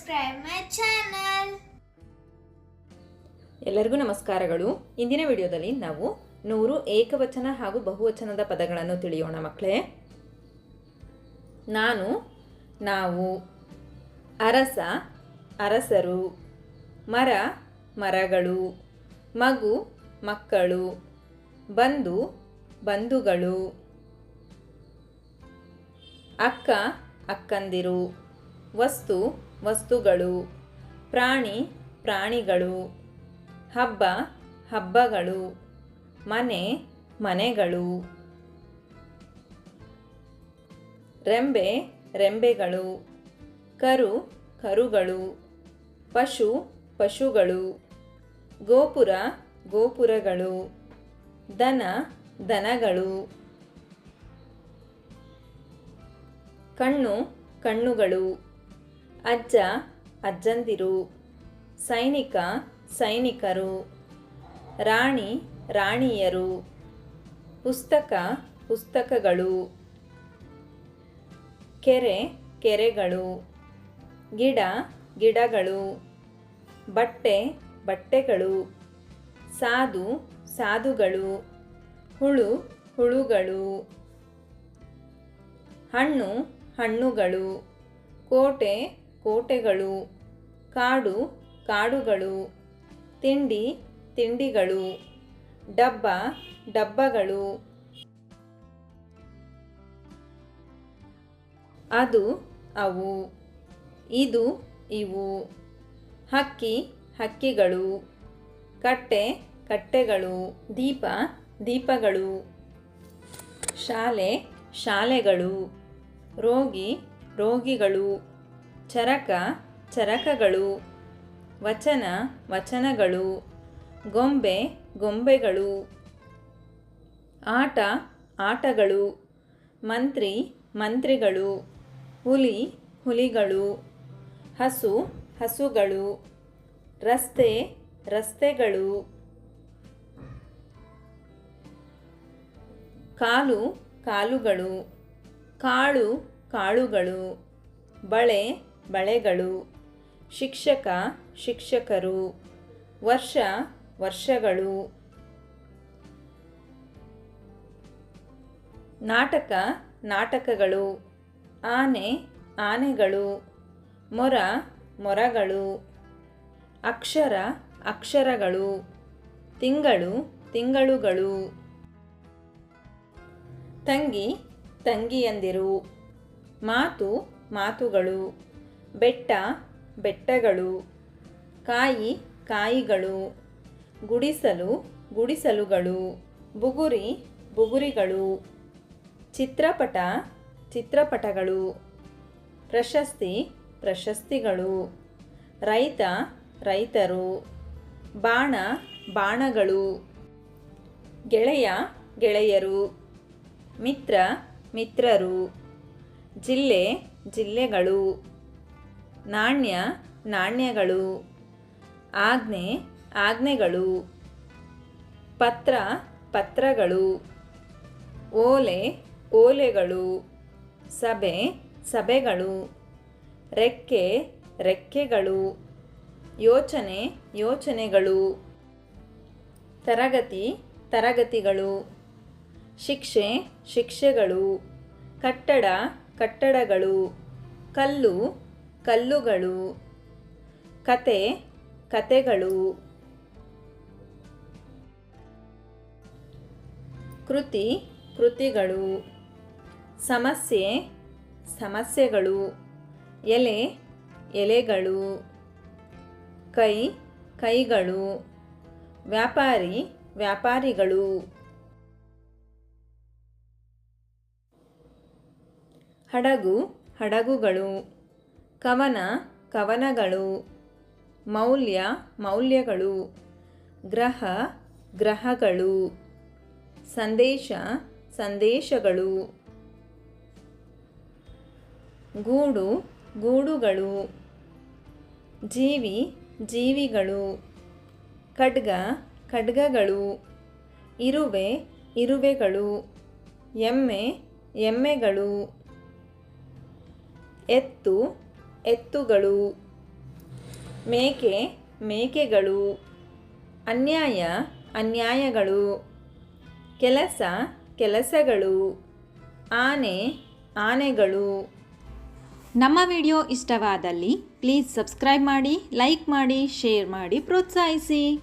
subscribe my channel ಎಲ್ಲರಿಗೂ ನಮಸ್ಕಾರಗಳು. ಇಂದಿನ ವಿಡಿಯೋದಲ್ಲಿ ನಾವು ನೂರು ಏಕವಚನ ಹಾಗೂ ಬಹುವಚನದ ಪದಗಳನ್ನು ತಿಳಿಯೋಣ ಮಕ್ಕಳೇ. ನಾನು, ನಾವು, ಅರಸ, ಅರಸರು, ಮರ, ಮರಗಳು, ಮಗು, ಮಕ್ಕಳು, ಬಂಧು, ಬಂಧುಗಳು, ಅಕ್ಕ, ಅಕ್ಕಂದಿರು, ವಸ್ತು ವಸ್ತುಗಳು, ಪ್ರಾಣಿ, ಪ್ರಾಣಿಗಳು, ಹಬ್ಬ, ಹಬ್ಬಗಳು, ಮನೆ, ಮನೆಗಳು, ರೆಂಬೆ, ರೆಂಬೆಗಳು, ಕರು, ಕರುಗಳು, ಪಶು, ಪಶುಗಳು, ಗೋಪುರ, ಗೋಪುರಗಳು, ದನ, ದನಗಳು, ಕಣ್ಣು, ಕಣ್ಣುಗಳು. ಅಜ್ಜ, ಅಜ್ಜಂದಿರು, ಸೈನಿಕ, ಸೈನಿಕರು, ರಾಣಿ, ರಾಣಿಯರು, ಪುಸ್ತಕ, ಪುಸ್ತಕಗಳು, ಕೆರೆ, ಕೆರೆಗಳು, ಗಿಡ, ಗಿಡಗಳು, ಬಟ್ಟೆ, ಬಟ್ಟೆಗಳು, ಸಾಧು, ಸಾಧುಗಳು, ಹುಳು, ಹುಳುಗಳು, ಹಣ್ಣು, ಹಣ್ಣುಗಳು, ಕೋಟೆ ಕೋಟೆಗಳು, ಕಾಡು, ಕಾಡುಗಳು, ತಿಂಡಿ, ತಿಂಡಿಗಳು, ಡಬ್ಬ, ಡಬ್ಬಗಳು. ಅದು ಅವು. ಇದು ಇವು. ಹಕ್ಕಿ, ಹಕ್ಕಿಗಳು. ಕಟ್ಟೆ, ಕಟ್ಟೆಗಳು. ದೀಪ, ದೀಪಗಳು. ಶಾಲೆ, ಶಾಲೆಗಳು. ರೋಗಿ, ರೋಗಿಗಳು. ಚರಕ, ಚರಕಗಳು, ವಚನ, ವಚನಗಳು, ಗೊಂಬೆ, ಗೊಂಬೆಗಳು, ಆಟ, ಆಟಗಳು, ಮಂತ್ರಿ, ಮಂತ್ರಿಗಳು, ಹುಲಿ, ಹುಲಿಗಳು, ಹಸು, ಹಸುಗಳು, ರಸ್ತೆ, ರಸ್ತೆಗಳು, ಕಾಲು, ಕಾಲುಗಳು, ಕಾಳು, ಕಾಳುಗಳು, ಬಳೆ ಬಳೆಗಳು, ಶಿಕ್ಷಕ, ಶಿಕ್ಷಕರು, ವರ್ಷ, ವರ್ಷಗಳು, ನಾಟಕ, ನಾಟಕಗಳು, ಆನೆ, ಆನೆಗಳು, ಮೊರ, ಮೊರಗಳು, ಅಕ್ಷರ, ಅಕ್ಷರಗಳು, ತಿಂಗಳು, ತಿಂಗಳುಗಳು. ತಂಗಿ, ತಂಗಿಯಂದಿರು, ಮಾತು, ಮಾತುಗಳು. ಬೆಟ್ಟ, ಬೆಟ್ಟಗಳು, ಕಾಯಿ, ಕಾಯಿಗಳು, ಗುಡಿಸಲು, ಗುಡಿಸಲುಗಳು, ಬುಗುರಿ, ಬುಗುರಿಗಳು, ಚಿತ್ರಪಟ, ಚಿತ್ರಪಟಗಳು, ಪ್ರಶಸ್ತಿ, ಪ್ರಶಸ್ತಿಗಳು, ರೈತ, ರೈತರು, ಬಾಣ, ಬಾಣಗಳು, ಗೆಳೆಯ, ಗೆಳೆಯರು, ಮಿತ್ರ, ಮಿತ್ರರು, ಜಿಲ್ಲೆ, ಜಿಲ್ಲೆಗಳು. ನಾಣ್ಯ, ನಾಣ್ಯಗಳು. ಆಜ್ಞೆ, ಆಜ್ಞೆಗಳು. ಪತ್ರ, ಪತ್ರಗಳು. ಓಲೆ, ಓಲೆಗಳು. ಸಭೆ, ಸಭೆಗಳು. ರೆಕ್ಕೆ, ರೆಕ್ಕೆಗಳು. ಯೋಚನೆ, ಯೋಚನೆಗಳು. ತರಗತಿ, ತರಗತಿಗಳು. ಶಿಕ್ಷೆ, ಶಿಕ್ಷೆಗಳು. ಕಟ್ಟಡ, ಕಟ್ಟಡಗಳು. ಕಲ್ಲು ಕಲ್ಲುಗಳು, ಕತೆ, ಕತೆಗಳು, ಕೃತಿ, ಕೃತಿಗಳು, ಸಮಸ್ಯೆ, ಸಮಸ್ಯೆಗಳು, ಎಲೆ, ಎಲೆಗಳು, ಕೈ, ಕೈಗಳು, ವ್ಯಾಪಾರಿ, ವ್ಯಾಪಾರಿಗಳು. ಹಡಗು, ಹಡಗುಗಳು. ಕವನ, ಕವನಗಳು, ಮೌಲ್ಯ, ಮೌಲ್ಯಗಳು, ಗ್ರಹ, ಗ್ರಹಗಳು, ಸಂದೇಶ, ಸಂದೇಶಗಳು, ಗೂಡು, ಗೂಡುಗಳು, ಜೀವಿ, ಜೀವಿಗಳು, ಖಡ್ಗ, ಖಡ್ಗಗಳು, ಇರುವೆ, ಇರುವೆಗಳು, ಎಮ್ಮೆ, ಎಮ್ಮೆಗಳು, ಎತ್ತು ಎತ್ತುಗಳು, ಮೇಕೆ, ಮೇಕೆಗಳು, ಅನ್ಯಾಯ, ಅನ್ಯಾಯಗಳು, ಕೆಲಸ, ಕೆಲಸಗಳು, ಆನೆ, ಆನೆಗಳು. ನಮ್ಮ ವಿಡಿಯೋ ಇಷ್ಟವಾದಲ್ಲಿ ಪ್ಲೀಸ್ ಸಬ್ಸ್ಕ್ರೈಬ್ ಮಾಡಿ, ಲೈಕ್ ಮಾಡಿ, ಶೇರ್ ಮಾಡಿ, ಪ್ರೋತ್ಸಾಹಿಸಿ.